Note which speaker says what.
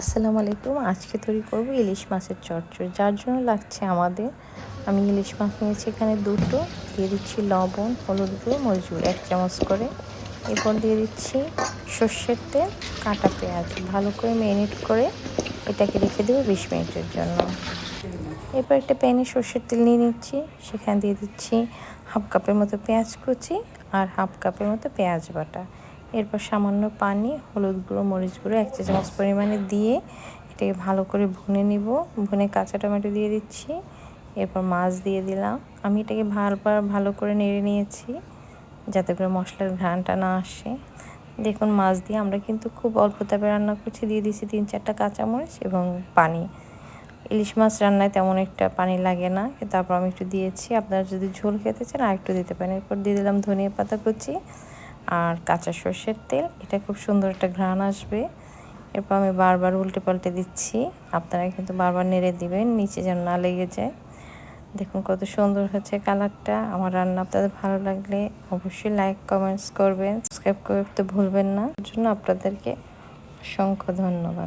Speaker 1: আসসালামু আলাইকুম। আজকে তৈরি করব ইলিশ মাছের চচ্চড়ি। যার জন্য লাগছে আমাদের। আমি ইলিশ মাছ নিয়েছি এখানে দুটো। দিয়ে দিচ্ছি লবণ, হলুদ গুঁড়ো গুঁড়ো, এক চামচ করে। এরপর দিয়ে দিচ্ছি সর্ষের তেল, কাঁটা পেঁয়াজ। ভালো করে ম্যারিনেট করে এটাকে রেখে দেবো বিশ মিনিটের জন্য। এরপর একটা প্যানে সর্ষের তেল নিয়ে নিচ্ছি। সেখানে দিয়ে দিচ্ছি হাফ কাপের মতো পেঁয়াজ কুচি আর হাফ কাপের মতো পেঁয়াজ বাটা। এরপর সামান্য পানি, হলুদ গুঁড়ো, মরিচ গুঁড়ো, এক চা চামচ পরিমাণে দিয়ে এটাকে ভালো করে ভুনে নিব। ভুনে কাঁচা টমেটো দিয়ে দিচ্ছি। এরপর মাছ দিয়ে দিলাম। আমি এটাকে ভালবার ভালো করে নেড়ে নিয়েছি যাতে করে মশলার ঘ্রাণটা না আসে। দেখুন, মাছ দিয়ে আমরা কিন্তু খুব অল্প তাপে রান্না করছি। দিয়ে দিচ্ছি তিন চারটা কাঁচামরিচ এবং পানি। ইলিশ মাছ রান্নায় তেমন একটা পানি লাগে না। তারপর আমি একটু দিয়েছি। আপনারা যদি ঝোল খেতে চান আর একটু দিতে পারেন। এরপর দিয়ে দিলাম ধনিয়া পাতা কুচি। আর কাঁচা সর্ষের তেল, এটা খুব সুন্দর একটা ঘ্রাণ আসবে। এরপর আমি বারবার উল্টে পাল্টে দিচ্ছি, আপনারা কিন্তু বারবার নেড়ে দিবেন, নিচে যেন না লেগে যায়। দেখুন কত সুন্দর হচ্ছে কালারটা, আমার রান্না আপনাদের ভালো লাগলে অবশ্যই লাইক কমেন্টস করবেন সাবস্ক্রাইব করতে ভুলবেন না। জন্য আপনাদেরকে অসংখ্য ধন্যবাদ।